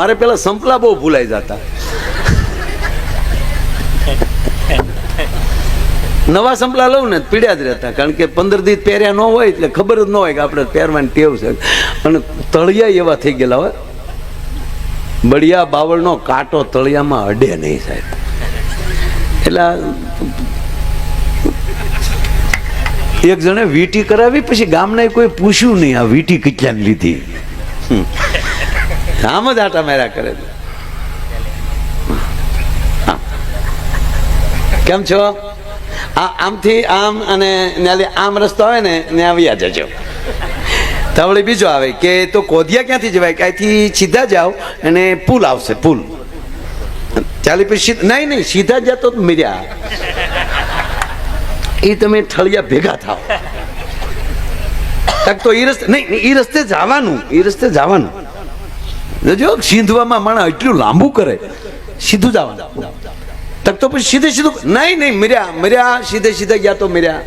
મારે પેલા સંપલા બહુ ભૂલાઈ જતા. નવા સંપલા લઉં ને પીડ્યા જ રહેતા, કારણ કે પંદર દિવસ પહેર્યા ન હોય એટલે ખબર જ ન હોય કે આપણે પહેરવાની ટેવ છે. અને તળિયા એવા થઈ ગયેલા હોય. બળિયા બાવળનો કાંટો તળિયામાં અડે નહીં સાહેબ. એટલે એક જણે વીટી કરાવી, પછી ગામના કોઈ પૂછ્યું નહીં આ વીટી કેટલાની લીધી. આમ જ આટા મેરા કરે છે. કેમ છો? આ આમથી આમ અને આમ રસ્તો આવે ને ત્યાં આવ્યા જજો. તો વળી બીજો આવે કે તો કોધિયા ક્યાંથી જવાય? કે સીધા જાઓ અને પુલ આવશે પુલ. ચાલી પછી નહીં નહીં સીધા જતો મિર્યા. એ તમે ઠળિયા ભેગા થાવ તક તો એ રસ્તે નહીં, એ રસ્તે જવાનું એ રસ્તે જવાનું. જો સીંધવામાં માણસ એટલું લાંબુ કરે, સીધું જવાનું તક તો પછી સીધે સીધું, નહીં નહીં, મર્યા મર્યા, સીધે સીધે ગયા તો મર્યા,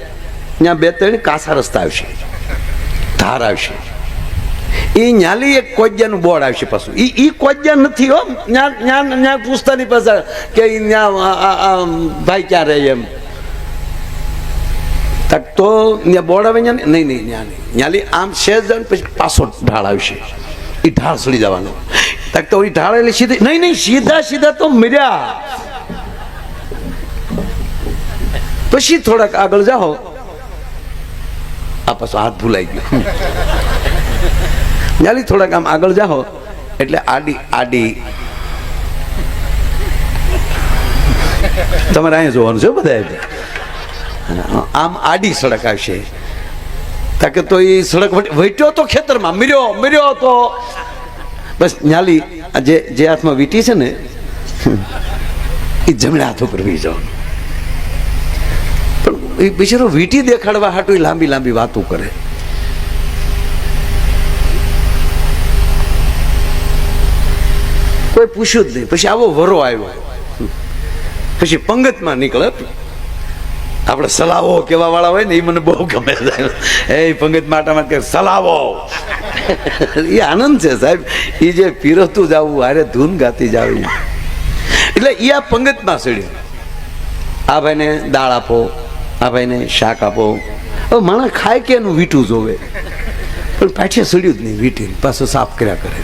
ત્યાં બે ત્રણ કાસા રસ્તા આવશે, ધાર આવશે. એ ન્યાલી એક કોજ્યાનું બોર્ડ આવશે પાછું. એ એ કોજ્યા નથી હો, ન્યા ન્યા પૂછતાની પાસે કે આ ભાઈ ક્યાં રહે એમ. તક તો ત્યાં બોર્ડ આવે ન્યા નહીં નહીં નહીં. ન્યાલી આમ છે ને પછી પાછો ઢાળ આવશે. એ ઢાળ સડી જવાનો. તક તો ઢાળ એટલે સીધી નહીં નહીં, સીધા સીધા તો મર્યા. પછી થોડાક આગળ જાઓ. આ પાછો હાથ ભૂલાઈ ગયો. જાલી થોડાક આમ આગળ જાઓ. એટલે આડી આડી. તમારે અહીંયા જોવાનું છે બધા આમ આડી સડક આવશે. તાકે તો એ સડક વટ- વટ્યો તો ખેતરમાં, મર્યો મર્યો તો. બસ ન્યાલી જે જે હાથમાં વીટી છે ને, એ જમણા હાથ ઉપર વી જવાનું પણ એ બિચારો વીટી દેખાડવા હાટું લાંબી લાંબી વાતો કરે. કોઈ પૂછ્યું જ નહીં. પછી આવો વરો આવ્યો. પછી પંગતમાં નીકળે. આપણે સલાવો કેવા વાળા હોય ને એ મને બહુ ગમે એ પંગત માટામાં કે સલાવો. એ આનંદ છે સાહેબ. એ જે પીરતું જાવું હારે ધૂન ગાતી જવું એટલે એ આ પંગતમાં સડ્યું. આ ભાઈને દાળ આપો, આ ભાઈને શાક આપો. હવે માણસ ખાય કે એનું વીટું જોવે? પણ પાછે સડ્યું જ નહીં વીટી પાછું સાફ કર્યા કરે.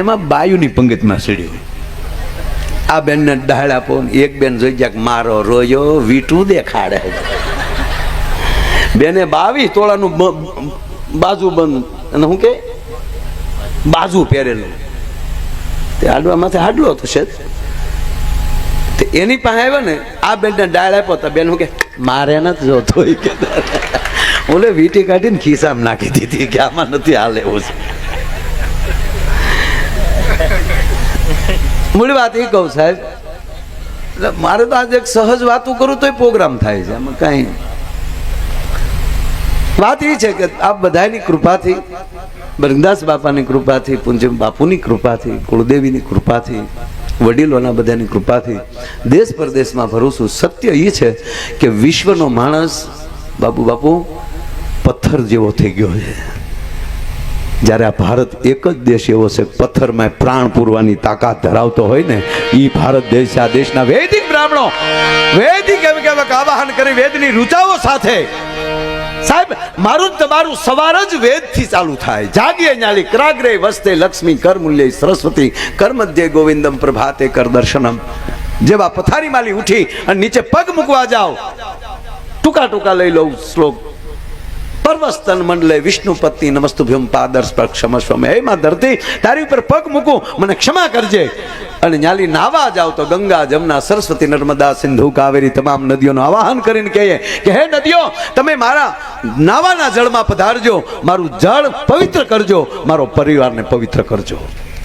એમાં બાયુની પંગતમાં સડ્યું. આ બેનને ડાળ આપો એક બેન જોઈ જાય મારો રોયો, વીટું દેખાડે બેને બાવીસ તોળાનું બાજુ બંધ. અને હું કે, બાજુ પહેરેલું. તે આડવા માથે હાડલો થશે તે એની પાસે આવ્યો ને, આ બેનને ડાળ આપ્યો તો બેન હું કે, મારે નથી જોતો ઓલે વીટી કાઢીને ખિસ્સામાં નાખી દીધી કે આમાં નથી હાલ એવું છે. મૂળ વાત એ કહું, સાહેબ. એટલે મારે તો આજે એક સહજ વાતો કરું તોય પ્રોગ્રામ થાય છે, આમાં કાંઈ વાત એ છે કે આ બધાની કૃપાથી બ્રહ્મદાસ બાપાની કૃપાથી, પૂંજમ બાપુની કૃપાથી, કુળદેવીની કૃપાથી, વડીલોના બધાની કૃપાથી, દેશ પરદેશમાં ભરું છું સત્ય એ છે કે વિશ્વનો માણસ, બાપુ બાપુ, પથ્થર જેવો થઈ ગયો છે. જ્યારે આ ભારત એક જ દેશ એવો છે પથ્થરમાં પ્રાણ પૂરવાની તાકાત ધરાવતો હોય ને એ ભારત દેશ, આ દેશના વૈદિક બ્રાહ્મણો, વૈદિક એમ કહેવાય આવાહન કરી વેદની રૂચાઓ સાથે. સાહેબ, મારું તમારું સવાર જ વેદથી ચાલુ થાય. જાગીએ ન્યાલી, ક્રાગ્રે વસ્તે લક્ષ્મી, કર મૂલ્ય સરસ્વતી કર્મધ્ય ગોવિંદમ પ્રભાતે કર દર્શનમ. જેવા પથારી માલી ઉઠી અને નીચે પગ મૂકવા જાઓ. ટૂંકા ટૂંકા લઈ લઉં શ્લોક. પર્વસ્તન મંડલે વિષ્ણુપતિ નમસ્તુભ્યમ પાદર્શ પર ક્ષમસ્વમે. હે માં ધરતી, તારી ઉપર પગ મૂકું, મને ક્ષમા કરજે. અને ન્યાલી નાવા જાવ તો ગંગા, જમના, સરસ્વતી, નર્મદા, સિંધુ, કાવેરી તમામ નદીઓનું આવાહન કરીને કહીએ કે, હે નદીઓ, તમે મારા નાવાના જળમાં પધારજો, મારું જળ પવિત્ર કરજો, મારો પરિવારને પવિત્ર કરજો.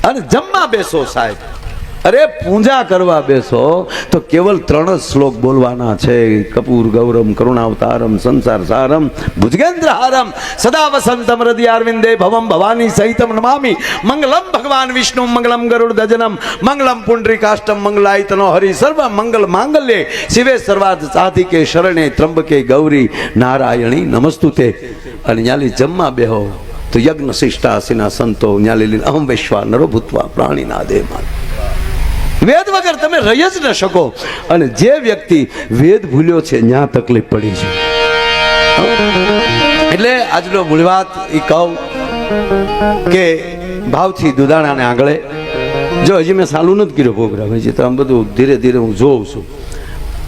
અને જમવા બેસો સાહેબ. અરે, પૂજા કરવા બેસો, તો કેવલ ત્રણ જ શ્લોક બોલવાના છે. કપૂર, ગૌરમ, કરુણાવતારમ, સંસાર સારમ ભુજગેન્દ્ર હારમ સદા વસંતમ હૃદય અરવિંદે ભવમ ભવાની સહિતમ નમામી. મંગલમ ભગવાન વિષ્ણુ, મંગલમ ગરુડ દજનમ, મંગલમ પુંડરીકાષ્ટમ, મંગલાયતનો હરિ સર્વ, મંગલ માંગલ્ય. શિવે સર્વાદ સાધિકે શરણે ત્રંબકે ગૌરી, નારાયણી, નમસ્તુતે. અને ન્યાલી જમવા બેહો, તો યજ્ઞ શિષ્ટાસીના સંતો ન્યાલી અહમ વૈશ્વા નરો ભૂતવા પ્રાણીના દેહમાં વેદ વગર તમે રહી જ ન શકો. અને જે વ્યક્તિ વેદ ભૂલ્યો છે ત્યાં તકલીફ પડી છે. એટલે આજનો મૂળ વાત એ કહું કે ભાવથી દુદાણાને આંગળે. જો હજી મેં સાલું નથી કર્યો પ્રોગ્રામ, હજી તો આમ બધું ધીરે ધીરે હું જોઉં છું.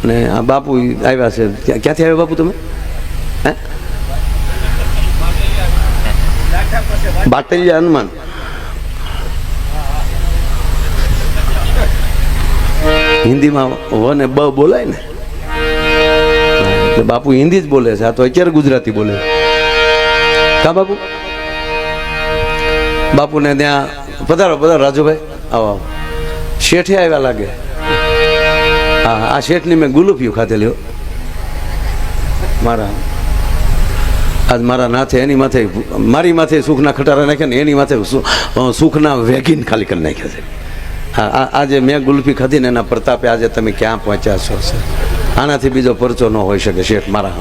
અને આ બાપુ આવ્યા છે. ક્યાંથી આવ્યા બાપુ તમે? હે? બાટલિયા હનુમાન. હિન્દીમાં વ ને બ બોલાય ને? બાપુ હિન્દી જ બોલે છે, આ તો અત્યારે ગુજરાતી બોલે કા બાપુ? બાપુને ત્યાં પધારો પધારો, રાજુભાઈ. આવો આવો. શેઠે આવ્યા લાગે. હા, આ શેઠની મેં ગુલુફિયું ખાધેલી મારા આજ મારા નાથે એની માથે મારી માથે સુખના ખટારા નાખ્યા ને એની માથે સુખના વેગીન ખાલી કરી નાખ્યા છે. હા આજે મેં ગુલ્ફી ખાધી ને એના પ્રતાપે આજે તમે ક્યાં પહોંચ્યા છો સર આનાથી બીજો પરચો ન હોઈ શકે, શેઠ, મારા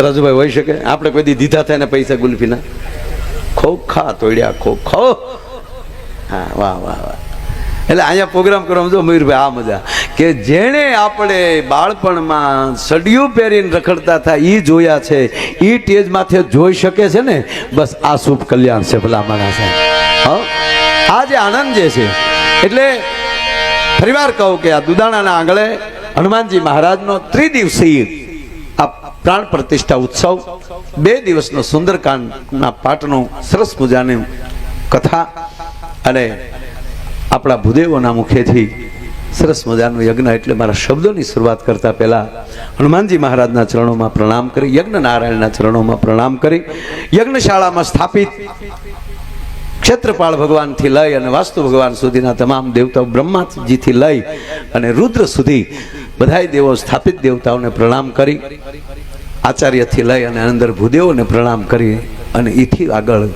રાજુભાઈ, હોઈ શકે? આપણે કોઈ દી દીધા થાય ને પૈસા ગુલ્ફીના? ખોખા તોડ્યા, ખોખો હા, વાહ વાહ વાહ. એટલે અહીંયા પ્રોગ્રામ કરવામાં જો મયુરભાઈ, આ મજા. કે જેણે આપણે બાળપણમાં સડિયું પહેરીને રખડતા હતા એ જોયા છે. એ ટેજમાંથી જોઈ શકે છે ને? બસ આ શુભ કલ્યાણ છે ભલા માણસ હા? આ જે આનંદ જે છે. એટલે ફરીવાર કહું કે આ દુદાણાના આંગળે હનુમાનજી મહારાજનો ત્રિદિવસીય આ પ્રાણ પ્રતિષ્ઠા ઉત્સવ, બે દિવસનો સુંદરકાંડના પાઠનું સરસ મજાની કથા અને આપણા ભૂદેવોના મુખેથી સરસ મજાનું યજ્ઞ એટલે મારા શબ્દોની શરૂઆત કરતા પહેલા હનુમાનજી મહારાજના ચરણોમાં પ્રણામ કરી યજ્ઞ નારાયણના ચરણોમાં પ્રણામ કરી, યજ્ઞશાળામાં સ્થાપિત ક્ષેત્રપાળ ભગવાનથી લઈ અને વાસ્તુ ભગવાન સુધીના તમામ દેવતાઓ બ્રહ્માજીથી લઈ અને રુદ્ર સુધી બધાય દેવો સ્થાપિત દેવતાઓને પ્રણામ કરી, આચાર્યથી લઈ અને અંદર ભૂદેવોને પ્રણામ કરી અને એથી આગળ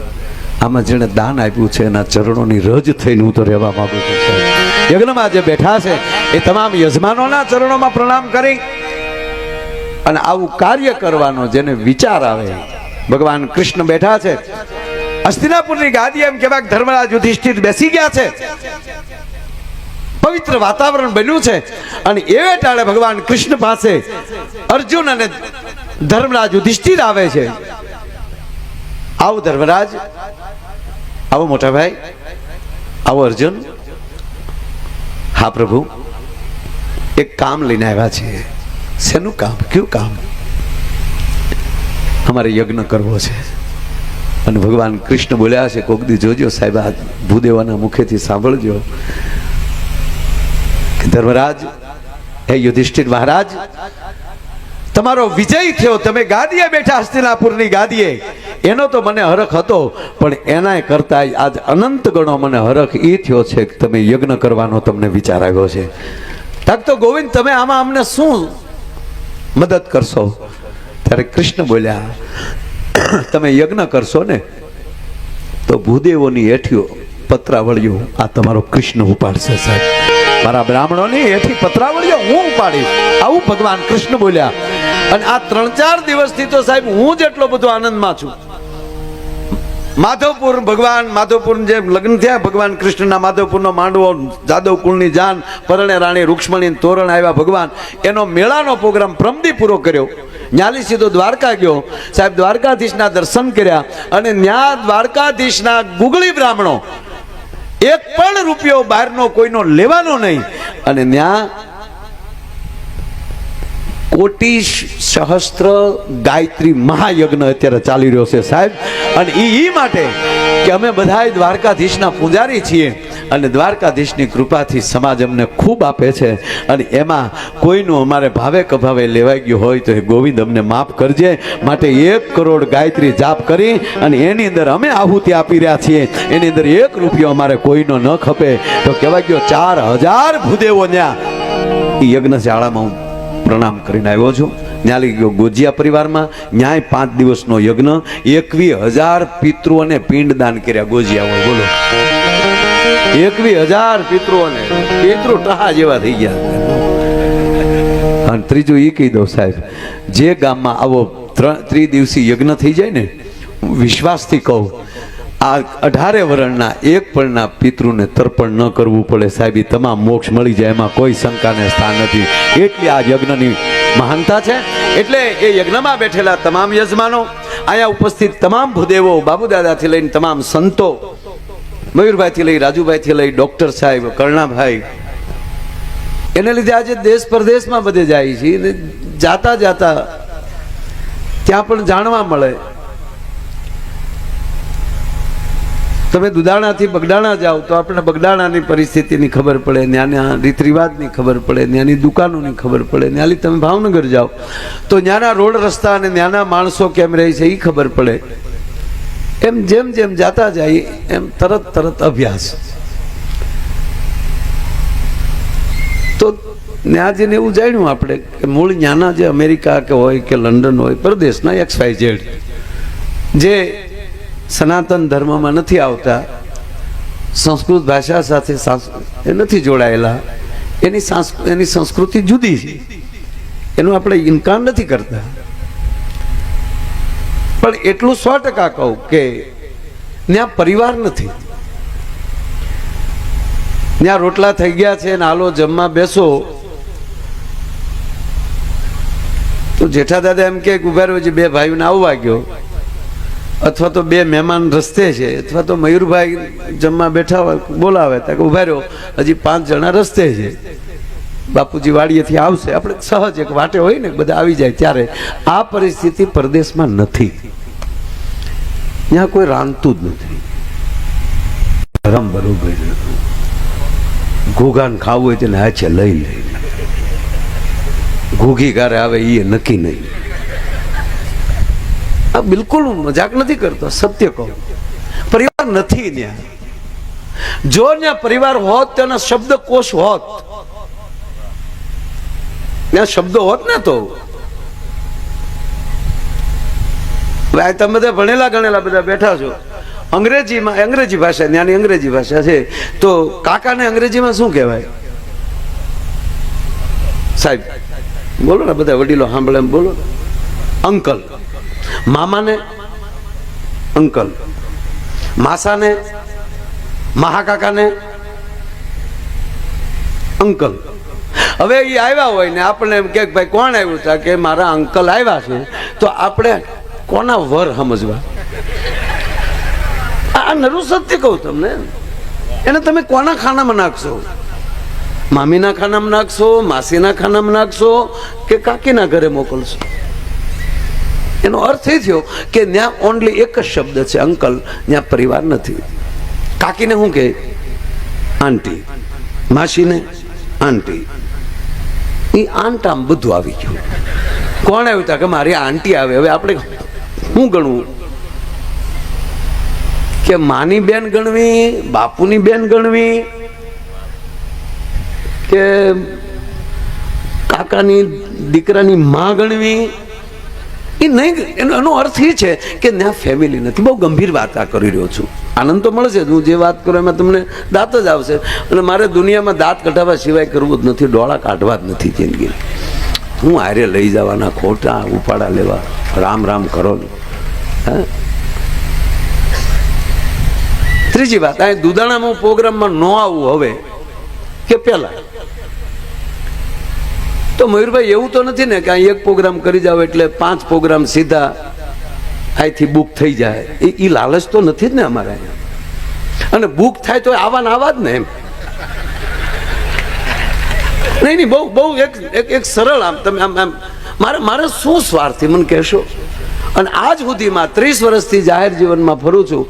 આમાં જેણે દાન આપ્યું છે એના ચરણોની રજ થઈને હું તો રહેવા માંગુ છું યજ્ઞમાં જે બેઠા છે એ તમામ યજમાનોના ચરણોમાં પ્રણામ કરી અને આવું કાર્ય કરવાનો જેને વિચાર આવે, ભગવાન કૃષ્ણ બેઠા છે હસ્તિનાપુરની ગાદી એમ કહેવાય ધર્મરાજ યુધિષ્ઠિર બેસી ગયા છે. પવિત્ર વાતાવરણ બન્યું છે અને એવે ટાળે ભગવાન કૃષ્ણ પાસે અર્જુન અને ધર્મરાજ યુધિષ્ઠિર આવે છે. આવો ધર્મરાજ, આવો મોટા ભાઈ, આવો અર્જુન. હા પ્રભુ, એક કામ લઈને આવ્યા છે. શેનું કામ? કયું કામ? અમારે યજ્ઞ કરવો છે. અને ભગવાન કૃષ્ણ બોલ્યા છે, કોક દી જોજો સાહેબ, આ ભૂદેવાના મુખેથી સાંભળજો. કે ધર્મરાજ, હે યુધિષ્ઠિર મહારાજ, તમારો વિજય થયો, તમે ગાદીએ બેઠા હસ્તિનાપુરની ગાદીએ. એનો તો મને હરખ હતો, પણ એનાય કરતા આજ અનંત ગણો મને હરખ એ થયો છે કે તમે યજ્ઞ કરવાનો તમને વિચાર આવ્યો છે. તક તો ગોવિંદ, તમે આમાં અમને શું મદદ કરશો? ત્યારે કૃષ્ણ બોલ્યા તમે યજ્ઞ કરશો ને, તો ભૂદેવોની હેઠીઓ પત્રાવળીઓ આ તમારો કૃષ્ણ ઉપાડશે સાહેબ. મારા બ્રાહ્મણોની હેઠી પત્રાવળીઓ હું ઉપાડીશ. આવું ભગવાન કૃષ્ણ બોલ્યા. અને આ ત્રણ ચાર દિવસથી તો સાહેબ હું જ એટલો બધો આનંદમાં છું. માધવપુર ભગવાન, માધવપુર જે લગ્ન થયા, ભગવાન કૃષ્ણના માધવપુરનો માંડવો, જાદવ કુળની જાન, પરણે રાણી રૂક્ષ્મણી તોરણ આવ્યા ભગવાન. એનો મેળાનો પ્રોગ્રામ પ્રમદી પૂરો કર્યો. ન્યાલી સીધો દ્વારકા ગયો. સાહેબ, દ્વારકાધીશના દર્શન કર્યા અને ન્યા દ્વારકાધીશના ગુગળી બ્રાહ્મણો એક પણ રૂપિયો બહારનો કોઈનો લેવાનો નહીં. અને ન્યા કોટી સહસ્ત્ર ગાયત્રી મહાયજ્ઞ અત્યારે ચાલી રહ્યો છે સાહેબ. અને એ માટે કે અમે બધાય દ્વારકાધીશના પૂજારી છીએ. અને દ્વારકાધીશની કૃપાથી સમાજ અમને ખૂબ આપે છે. અને એમાં કોઈનું અમારે ભાવે કભાવે લેવાઈ ગયું હોય તો એ ગોવિંદ અમને માફ કરજે. માટે એક કરોડ ગાયત્રી જાપ કરી અને એની અંદર અમે આહુતિ આપી રહ્યા છીએ. એની અંદર એક રૂપિયો અમારે કોઈનો ન ખપે. તો કહેવાય ગયો ચાર હજાર ભૂદેવો ત્યાં યજ્ઞશાળામાં હું પ્રણામ કરીને આવ્યો છું. ત્યાં લઈ ગયો ગોજિયા પરિવારમાં. ન્યાય પાંચ દિવસનો યજ્ઞ. એકવી હજાર પિતૃઓને પિંડદાન કર્યા ગોજિયા હોય બોલો. એકવી હજાર પિતૃઓને પિતૃ ટહા જેવા થઈ ગયા અને ત્રીજું એ કહી દઉં સાહેબ, જે ગામમાં આવો ત્રણ ત્રિદિવસીય યજ્ઞ થઈ જાય ને વિશ્વાસથી કહું, આ અઢારે વરણના એક પણના પિતૃને તર્પણ ન કરવું પડે સાહેબ તમામ મોક્ષ મળી જાય, એમાં કોઈ શંકાને સ્થાન નથી. એટલી આ યજ્ઞની મહાનતા છે. એટલે એ યજ્ઞમાં બેઠેલા તમામ યજમાનો, અહીંયા ઉપસ્થિત તમામ ભૂદેવો, બાબુદાદાથી લઈને તમામ સંતો મયુરભાઈથી લઈ, રાજુભાઈથી લઈ, ડોક્ટર સાહેબ, કર્ણાભાઈ. એને લીધે આજે દેશ પરદેશમાં બધે જાય છે. ને જાતા જાતા ત્યાં પણ જાણવા મળે. તમે દુધાણાથી બગડાણા જાઓ તો આપણે બગડાણાની પરિસ્થિતિની ખબર પડે, ત્યાંના રીત રિવાજની ખબર પડે, ત્યાંની દુકાનોની ખબર પડે, ત્યાંથી તમે ભાવનગર જાઓ તો ત્યાંના રોડ રસ્તા અને ત્યાંના માણસો કેમ રહે છે એ ખબર પડે. એમ જેમ જેમ જાતા જાય, એમ તરત તરત અભ્યાસ. તો ત્યાં જઈને એવું જાણ્યું આપણે કે મૂળ ત્યાંના જે અમેરિકા કે હોય કે લંડન હોય, પ્રદેશના એક્સ વાય ઝેડ, જે સનાતન ધર્મમાં નથી આવતા, સંસ્કૃત ભાષા સાથે એ નથી જોડાયેલા, એની એની સંસ્કૃતિ જુદી છે. એનું આપણે ઇનકાર નથી કરતા. પણ એટલું સો ટકા કહું કે ત્યાં પરિવાર નથી. ત્યાં રોટલા થઈ ગયા છે ને હાલો જમવા બેસો. તો જેઠા દાદા એમ કે ઊભા રહ્યો છે બે ભાઈઓને આવવા ગયો. અથવા તો બે મહેમાન રસ્તે છે, અથવા તો મયુરભાઈ જમવા બેઠા હોય, બોલાવે ત્યાં ઊભા રહ્યો હજી પાંચ જણા રસ્તે છે. બાપુજી વાડીએથી આવશે. આપણે સહજ એક વાટે હોય ને, બધા આવી જાય ત્યારે. આ પરિસ્થિતિ પરદેશમાં નથી. ત્યાં કોઈ રાંધતું જ નથી. ધરમ બરોબર નથી. ખાવું હોય તેને હાચે લઈ લઈ ઘોઘી ગારે આવે એ નક્કી નહીં. આ બિલકુલ મજાક નથી કરતો, સત્ય કહું. પરિવાર નથી ત્યાં. જો ત્યાં પરિવાર હોત તેના શબ્દકોશ હોત. ત્યાં શબ્દો હોત ને તો હવે તમે બધા ભણેલા ગણેલા બધા બેઠા છો. અંગ્રેજીમાં, અંગ્રેજી ભાષા ત્યાંની અંગ્રેજી ભાષા છે. તો કાકાને અંગ્રેજીમાં શું કહેવાય? સાહેબ, બોલો ને બધા વડીલો સાંભળે એમ બોલો. અંકલ. મામાને અંકલ. માસાને મહાકાકાને અંકલ. હવે એ આવ્યા હોય ને આપણે એમ કે ભાઈ કોણ આવ્યું? હતા કે મારા અંકલ આવ્યા છે. તો આપણે કોના વર સમજવા? આ નરું સત્ય કહું તમને. એને તમે કોના ખાનામાં નાખશો? મામીના ખાનામાં નાખશો, માસીના ખાનામાં નાખશો કે કાકીના ઘરે મોકલશો? એનો અર્થ એ થયો કે ત્યાં ઓનલી એક જ શબ્દ છે, અંકલ, ત્યાં પરિવાર નથી. કાકીને શું કે આંટી. માસીને? આંટી. એ આંટ આમ બધું આવી ગયું. કોણ આવ્યું? તા કે મારી આંટી આવે. હવે આપણે શું ગણવું કે માની બેન ગણવી, બાપુની બેન ગણવી, કે કાકાની દીકરાની માં ગણવી? એ નહીં એનો અર્થ એ છે કે ત્યાં ફેમિલી નથી. બહુ ગંભીર વાત આ કરી રહ્યો છું. આનંદ તો મળશે. હું જે વાત કરું એમાં તમને દાંત જ આવશે. અને મારે દુનિયામાં દાંત કઢાવવા સિવાય કરવું જ નથી, ડોળા કાઢવા જ નથી જિંદગી. હું આરે લઈ જવાના ખોટા, ઉપાડા લેવા. રામ રામ કરો ને. ત્રીજી વાત, આ દુધાણામાં પ્રોગ્રામમાં ન આવવું હવે, કે પેલા તો મયુરભાઈ, એવું તો નથી ને કે અહીં એક પ્રોગ્રામ કરી જાવ એટલે પાંચ પ્રોગ્રામ સીધા અહીંથી બુક થઈ જાય. એ એ લાલચ તો નથી જ ને અમારે અહીંયા. અને બુક થાય તો આવાના આવા જ ને એમ. નહીં નહીં, બહુ બહુ એક એક સરળ આમ તમે આમ આમ, મારે મારે શું સ્વાર્થી, મને કહેશો? અને આજ સુધીમાં ત્રીસ વર્ષથી જાહેર જીવનમાં ફરું છું.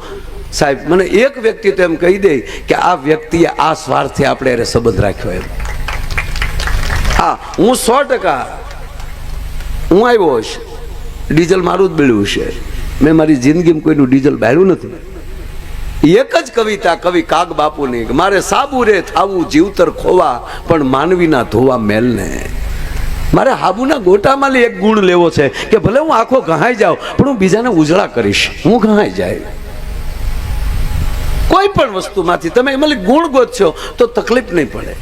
સાહેબ, મને એક વ્યક્તિ તો એમ કહી દે કે આ વ્યક્તિએ આ સ્વાર્થથી આપણે એને સંબંધ રાખ્યો એમ. હા, હું સો ટકા હું આવ્યો હશ ડીઝલ મારું જ બળ્યું છે મેં મારી જિંદગીમાં કોઈનું ડીઝલ બાળ્યું નથી. એક જ કવિતા, કવિ કાગ બાપુની, મારે સાબુ રે થાવું જીવતર ખોવા, પણ માનવીના ધોવા મેલને. મારે હાબુના ગોટામાં એક ગુણ લેવો છે કે ભલે હું આખો ઘહાઈ જાઉં, પણ હું બીજાને ઉજળા કરીશ. હું ઘહાઈ જાય. કોઈ પણ વસ્તુમાંથી તમે એમાં ગુણ ગોતશો તો તકલીફ નહીં પડે.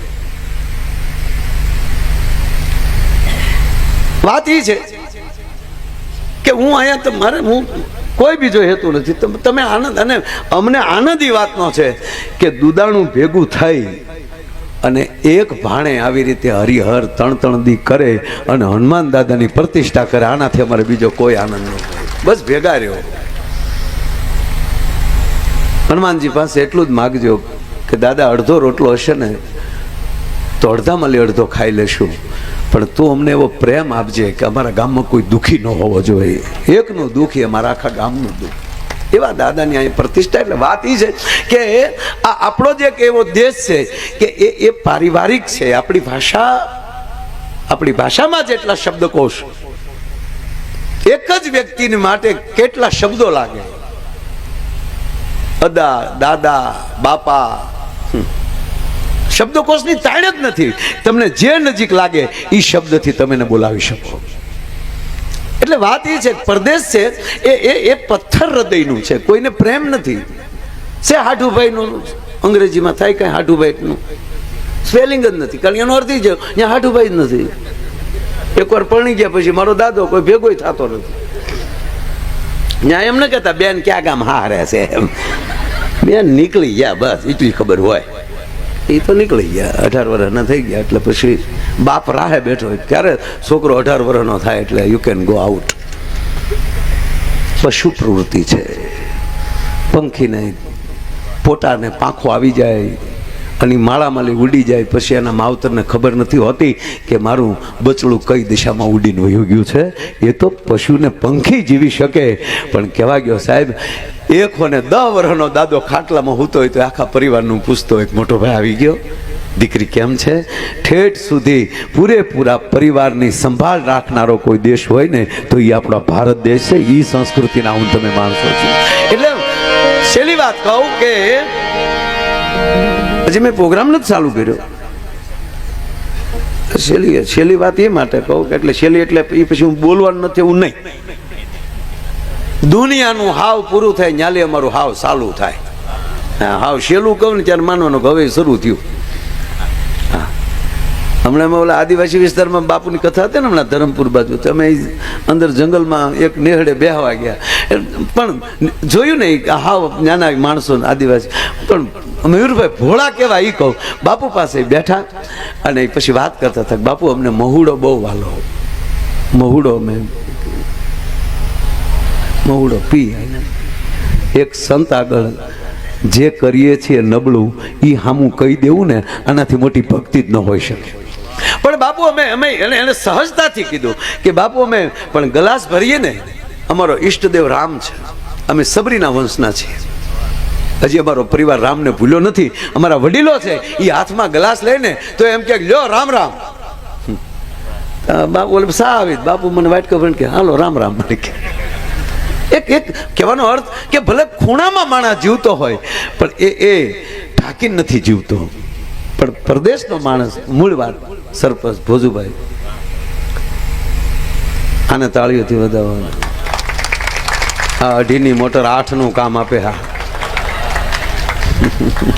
વાત એ છે કે હું અહીંયા મારે હું કોઈ બીજો હેતુ નથી. તમે આનંદ, અને અમને આનંદ એ વાતનો છે કે દુદાણું ભેગું થઈ અને એક ભાણે આવી રીતે હરિહર તણ તણ દી કરે અને હનુમાન દાદાની પ્રતિષ્ઠા કરે. આનાથી અમારે બીજો કોઈ આનંદ નહીં બસ ભેગા રહ્યો. હનુમાનજી પાસે એટલું જ માગજો કે, દાદા, અડધો રોટલો હશે ને, તો અડધા મળી અડધો ખાઈ લેશું. પણ તું અમને એવો પ્રેમ આપજે કે અમારા ગામમાં કોઈ દુઃખી ન હોવો જોઈએ. એકનું દુઃખી અમારા આખા ગામનું દુઃખ. એવા દાદાની અહીં પ્રતિષ્ઠા એટલે વાત એ છે કે આ આપણો જે એવો દેશ છે કે એ એ પારિવારિક છે, આપણી ભાષા, આપણી ભાષામાં જેટલા શબ્દકોશ એક જ વ્યક્તિને માટે કેટલા શબ્દો લાગે. અદા, દાદા, બાપા શબ્દકોશની તાણ જ નથી. તમને જે નજીક લાગે એ શબ્દથી તમે બોલાવી શકો. એટલે વાત એ છે, પરદેશ છે, એ એ એ પથ્થર હૃદયનું છે, કોઈને પ્રેમ નથી. છે હાઠુભાઈનું અંગ્રેજીમાં થાય કઈ હાઠુભાઈનું સ્પેલિંગ જ નથી, કારણ એનો અર્થ છે ત્યાં હાઠુભાઈ જ નથી. એકવાર પરણી ગયા પછી મારો દાદો કોઈ ભેગોય થતો નથી. ત્યાં એમ ન કહેતા, બેન, ક્યાં ગામ હા રહેશે એમ. બેન, નીકળી ગયા, બસ એટલી ખબર હોય. એ તો નીકળી ગયા, અઢાર વર્ષના થઈ ગયા, એટલે પછી બાપ રાહે બેઠો હોય. ત્યારે છોકરો અઢાર વર્ષનો થાય એટલે યુ કેન ગો આઉટ પશુ પ્રવૃત્તિ છે. પંખીને પોતાને પાંખો આવી જાય અને માળામાલી ઉડી જાય. પછી એના માવતરને ખબર નથી હોતી કે મારું બચડું કઈ દિશામાં ઉડીને વહી ગયું છે. એ તો પશુને પંખી જીવી શકે. પણ કહેવા ગયો, સાહેબ, એક હોને દસ વર્ષનો દાદો ખાટલામાં હોતો હોય તો આખા પરિવારનું પૂછતો એક મોટો ભાઈ આવી ગયો. દીકરી કેમ છે? ઠેઠ સુધી પૂરેપૂરા પરિવારની સંભાળ રાખનારો કોઈ દેશ હોય ને, તો એ આપણો ભારત દેશ છે એ સંસ્કૃતિના હું તમે માણસો છો. એટલે છેલ્લી વાત કહું કે, હજી મેં પ્રોગ્રામ નથી ચાલુ કર્યો. છેલ્લી છેલ્લી વાત એ માટે કહું કે, એટલે છેલ્લી એટલે એ પછી હું બોલવાનું નથી, એવું નહીં. દુનિયાનું હાવ પૂરું થાય, ન્યાલે અમારું હાવ ચાલુ થાય. હાવ છેલ્લું કહું ને, ત્યારે માનવાનું હવે શરૂ થયું. હમણાં અમે ઓલા આદિવાસી વિસ્તારમાં બાપુની કથા હતી ને હમણાં ધરમપુર બાજુ, તો અમે અંદર જંગલમાં એક નેહડે બેહવા ગયા. પણ જોયું ને કે હાવ નાના માણસો આદિવાસી. પણ મયુરભાઈ ભોળા કેવા એ કહું. બાપુ પાસે બેઠા અને પછી વાત કરતા હતા બાપુ, અમને મહુડો બહુ વાલો. મહુડો અમે મહુડો પી એક સંત આગળ જે કરીએ છીએ નબળું એ હામું કહી દેવું ને, આનાથી મોટી ભક્તિ જ ન હોઈ શકે. બાપુ અમે અમે એને એને સહજતાથી કીધું કે બાપુ, અમે પણ ગલાસ ભરીએ ને, અમારો ઈષ્ટદેવ રામ છે. અમે સબરીના વંશના છીએ. હજી અમારો પરિવાર રામને ભૂલ્યો નથી. અમારા વડીલો છે એ હાથમાં ગ્લાસ લઈને તો એમ કે, લ્યો, રામ રામ. બાપુ ઓલે સા આવી? બાપુ મને વાઇટ કવર કે, હાલો, રામ રામ. મને કે એક એક કહેવાનો અર્થ કે ભલે ખૂણામાં માણસ જીવતો હોય, પણ એ એ ઢાંકીને નથી જીવતો. પણ પરદેશનો માણસ મૂળ વાત, સરપંચ ભોજુભાઈ. આને તાળીઓથી વધાવવાનું. આ અઢીની મોટર આઠનું કામ આપે હા.